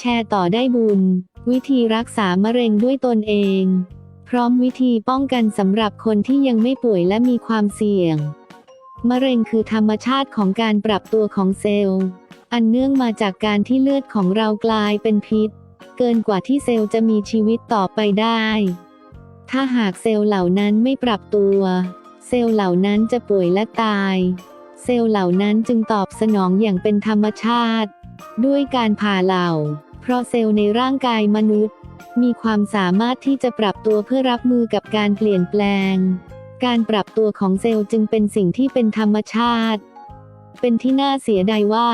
แชร์ต่อได้บุญ วิธีรักษามะเร็งด้วยตนเอง พร้อมวิธีป้องกันสำหรับคนที่ยังไม่ป่วยและมีความเสี่ยง มะเร็งคือธรรมชาติของการปรับตัวของเซลล์ อันเนื่องมาจากการที่เลือดของเรากลายเป็นพิษ เกินกว่าที่เซลล์จะมีชีวิตต่อไปได้ ถ้าหากเซลล์เหล่านั้นไม่ปรับตัว เซลล์เหล่านั้นจะป่วยและตาย เซลล์เหล่านั้นจึงตอบสนองอย่างเป็นธรรมชาติ ด้วยการผ่าเหล่า เพราะเซลล์ในร่างกายมนุษย์ มีความสามารถที่จะปรับตัวเพื่อรับมือกับการเปลี่ยนแปลง การปรับตัวของเซลล์จึงเป็นสิ่งที่เป็นธรรมชาติ เป็นที่น่าเสียดายว่า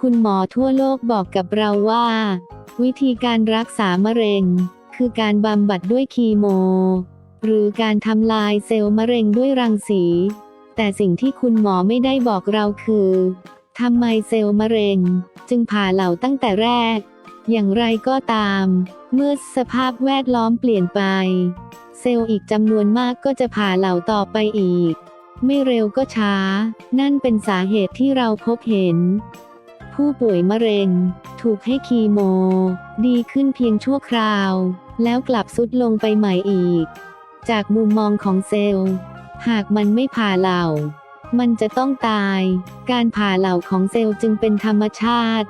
คุณหมอทั่วโลกบอกกับเราว่า วิธีการรักษามะเร็ง คือการบำบัดด้วยคีโม หรือการทำลายเซลล์มะเร็งด้วยรังสี แต่สิ่งที่คุณหมอไม่ได้บอกเราคือทำไมเซลล์มะเร็ง จึงผ่าเหล่าตั้งแต่แรก อย่างไรก็ตาม เมื่อสภาพแวดล้อมเปลี่ยนไป เซลล์อีกจำนวนมากก็จะผ่าเหล่าต่อไปอีก ไม่เร็วก็ช้า นั่นเป็นสาเหตุที่เราพบเห็น ผู้ป่วยมะเร็ง ถูกให้คีโม ดีขึ้นเพียงชั่วคราว แล้วกลับสุดลงไปใหม่อีก จากมุมมองของเซลล์ หากมันไม่ผ่าเหล่า มันจะต้องตาย การผ่าเหล่าของเซลล์จึงเป็นธรรมชาติ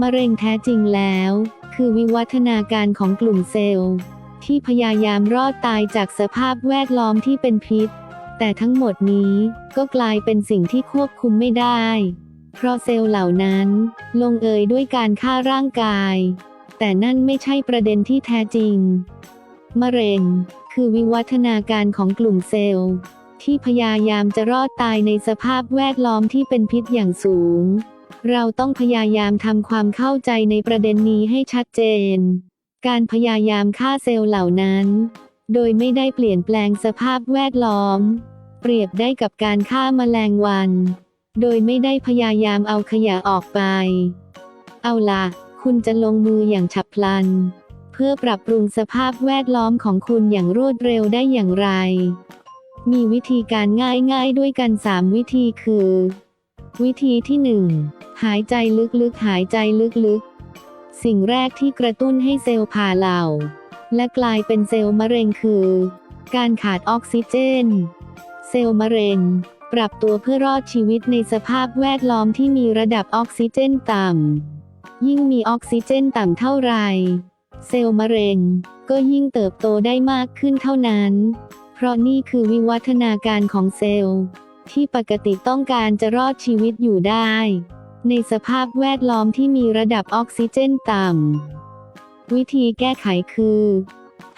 มะเร็งแท้จริงแล้ว คือวิวัฒนาการของกลุ่มเซลล์ ที่พยายามรอดตายจากสภาพแวดล้อมที่เป็นพิษ แต่ทั้งหมดนี้ก็กลายเป็นสิ่งที่ควบคุมไม่ได้ เพราะเซลล์เหล่านั้น ลงเอยด้วยการฆ่าร่างกาย แต่นั่นไม่ใช่ประเด็นที่แท้จริง มะเร็ง คือวิวัฒนาการของกลุ่มเซลล์ ที่พยายามจะรอดตายในสภาพแวดล้อมที่เป็นพิษอย่างสูง เราต้องพยายามทำความเข้าใจในประเด็นนี้ให้ชัดเจน การพยายามฆ่าเซลล์เหล่านั้น โดยไม่ได้เปลี่ยนแปลงสภาพแวดล้อม เปรียบได้กับการฆ่าแมลงวัน โดยไม่ได้พยายามเอาขยะออกไป เอาล่ะ คุณจะลงมืออย่างฉับพลัน เพื่อปรับปรุงสภาพแวดล้อมของคุณอย่างรวดเร็วได้อย่างไร มีวิธีการง่ายๆด้วยกัน 3 วิธีคือ วิธีที่ 1 หายใจลึกๆ หายใจลึกๆ สิ่งแรกที่กระตุ้นให้เซลล์ผ่าเหล่า และกลายเป็นเซลล์มะเร็งคือ การขาดออกซิเจน เซลล์มะเร็ง ปรับตัวเพื่อรอดชีวิตในสภาพแวดล้อมที่มีระดับออกซิเจนต่ำ ยิ่งมีออกซิเจนต่ำเท่าไหร่เซลล์มะเร็ง ก็ยิ่งเติบโตได้มากขึ้นเท่านั้น เพราะนี่คือวิวัฒนาการของเซลล์ ที่ปกติต้องการจะรอดชีวิตอยู่ได้ ในสภาพแวดล้อมที่มีระดับออกซิเจนต่ำ วิธีแก้ไขคือ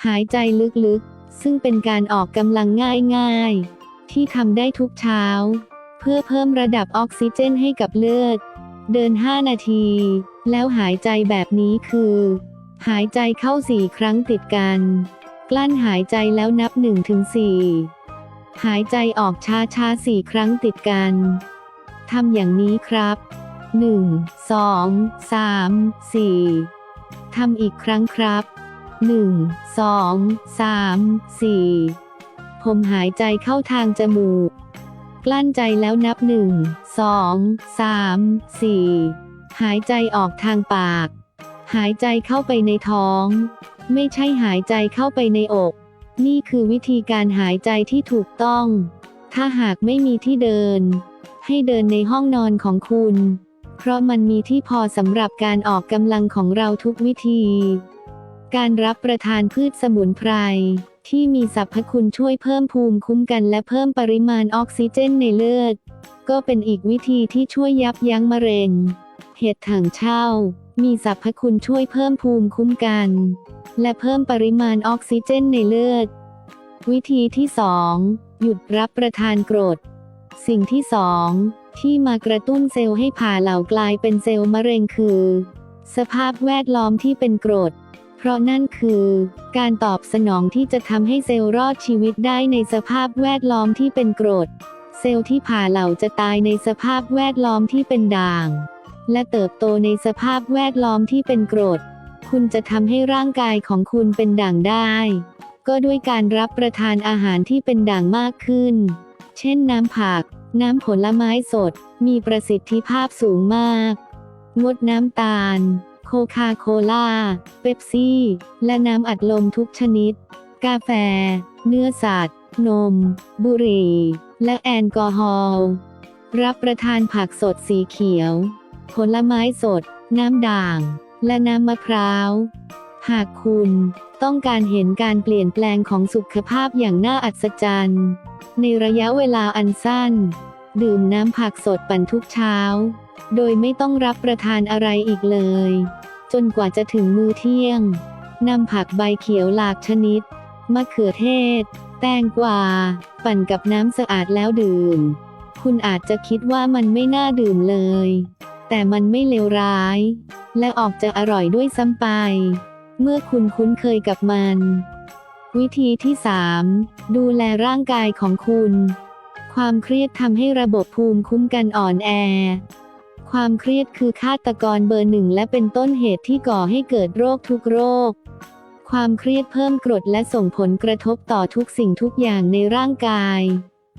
หายใจลึกๆ ซึ่งเป็นการออกกำลังง่ายๆ ที่ทำได้ทุกเช้า เพื่อเพิ่มระดับออกซิเจนให้กับเลือด เดิน 5 นาที แล้วหายใจแบบนี้คือ หายใจเข้าสี่ครั้งติดกัน กลั้นหายใจแล้วนับ1ถึง4 หายใจออกช้าช้าๆสี่ครั้งติดกัน ทำอย่างนี้ครับ 1 2 3 4 ทำอีกครั้งครับ 1 2 3 4 ผมหายใจเข้าทางจมูก กลั้นใจแล้วนับ 1 2 3 4 หายใจออกทางปาก หายใจเข้าไปในท้อง ไม่ใช่หายใจเข้าไปในอก นี่คือวิธีการหายใจที่ถูกต้อง ถ้าหากไม่มีที่เดิน ให้เดินในห้องนอนของคุณ เพราะมันมีที่พอสำหรับการออกกำลังของเราทุกวิธี การรับประทานพืชสมุนไพรที่มีสรรพคุณช่วยเพิ่มภูมิคุ้มกันและเพิ่มปริมาณออกซิเจนในเลือด ก็เป็นอีกวิธีที่ช่วยยับยั้งมะเร็ง เห็ดถังเช่า มีสรรพคุณช่วยเพิ่มภูมิคุ้มกัน และเพิ่มปริมาณออกซิเจนในเลือด วิธีที่ 2 หยุดรับประทานกรด สิ่งที่ 2 ที่มากระตุ้นเซลล์ให้ผ่าเหล่ากลายเป็นเซลล์มะเร็งคือ สภาพแวดล้อมที่เป็นกรด เพราะนั่นคือ การตอบสนองที่จะทำให้เซลล์รอดชีวิตได้ในสภาพแวดล้อมที่เป็นกรด เซลล์ที่ผ่าเหล่าจะตายในสภาพแวดล้อมที่เป็นด่าง และเติบโตในสภาพแวดล้อมที่เป็นกรด คุณจะทำให้ร่างกายของคุณเป็นด่างได้ ก็ด้วยการรับประทานอาหารที่เป็นด่างมากขึ้น เช่นน้ำผัก น้ำผลไม้สด มีประสิทธิภาพสูงมาก งดน้ำตาล โคคาโคลาเบปซี่ และน้ำอัดลมทุกชนิด กาแฟ เนื้อสัตว์ นม บุหรี่ และแอลกอฮอล์ รับประทานผักสดสีเขียว ผลไม้สด น้ำด่าง และน้ำมะพร้าว หากคุณต้องการเห็นการเปลี่ยนแปลงของสุขภาพอย่างน่าอัศจรรย์ ในระยะเวลาอันสั้น ดื่มน้ำผักสดปั่นทุกเช้า โดยไม่ต้องรับประทานอะไรอีกเลย จนกว่าจะถึงมื้อเที่ยงนำผักใบเขียวหลากชนิด มะเขือเทศ แตงกวา ปั่นกับน้ำสะอาดแล้วดื่ม คุณอาจจะคิดว่ามันไม่น่าดื่มเลย แต่มันไม่เลวร้าย และออกจะอร่อยด้วยซ้ำไป เมื่อคุณคุ้นเคยกับมัน วิธีที่ 3 ดูแลร่างกายของคุณ ความเครียดทำให้ระบบภูมิคุ้มกันอ่อนแอ ความเครียดคือฆาตกรเบอร์หนึ่งและเป็นต้นเหตุที่ก่อให้เกิดโรคทุกโรค ความเครียดเพิ่มกรดและส่งผลกระทบต่อทุกสิ่งทุกอย่างในร่างกาย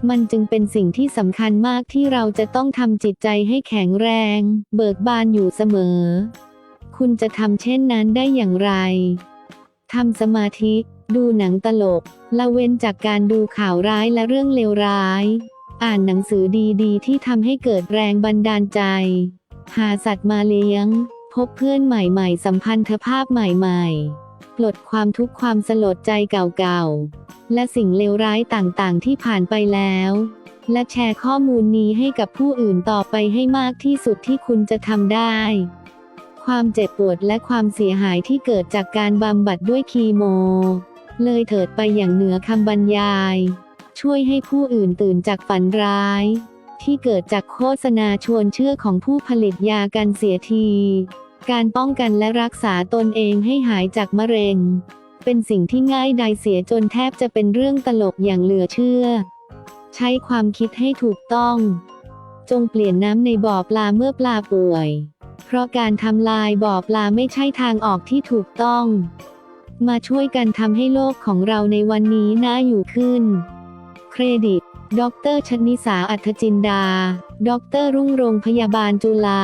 มันจึงเป็นสิ่งที่สำคัญมากที่เราจะต้องทำจิตใจให้แข็งแรง เบิกบานอยู่เสมอ คุณจะทำเช่นนั้นได้อย่างไรทำสมาธิ ดูหนังตลก ละเว้นจากการดูข่าวร้ายและเรื่องเลวร้าย อ่านหนังสือดีๆ ที่ทำให้เกิดแรงบันดาลใจ หาสัตว์มาเลี้ยง พบเพื่อนใหม่ๆ สัมพันธภาพใหม่ๆ ปลดความทุกข์ความสลดใจเก่าๆ และสิ่งเลวร้ายต่างๆ ที่ผ่านไปแล้ว และแชร์ข้อมูลนี้ให้กับผู้อื่นต่อไปให้มากที่สุดที่คุณจะทำได้ ความเจ็บปวดและความเสียหายที่เกิดจากการบำบัดด้วยคีโม เลยเถิดไปอย่างเหนือคำบรรยาย ช่วยให้ผู้อื่นตื่นจากฝันร้าย ที่เกิดจากโฆษณาชวนเชื่อของผู้ผลิตยากันเสียที การป้องกันและรักษาตนเองให้หายจากมะเร็ง เป็นสิ่งที่ง่ายดายเสียจนแทบจะเป็นเรื่องตลกอย่างเหลือเชื่อ ใช้ความคิดให้ถูกต้อง จงเปลี่ยนน้ำในบ่อปลาเมื่อปลาป่วย เพราะการทำลายบ่อปลาไม่ใช่ทางออกที่ถูกต้อง มาช่วยกันทำให้โลกของเราในวันนี้น่าอยู่ขึ้น เครดิตดรชนิสาอัธจินดา ดรรุ่งโรงพยาบาลจุฬา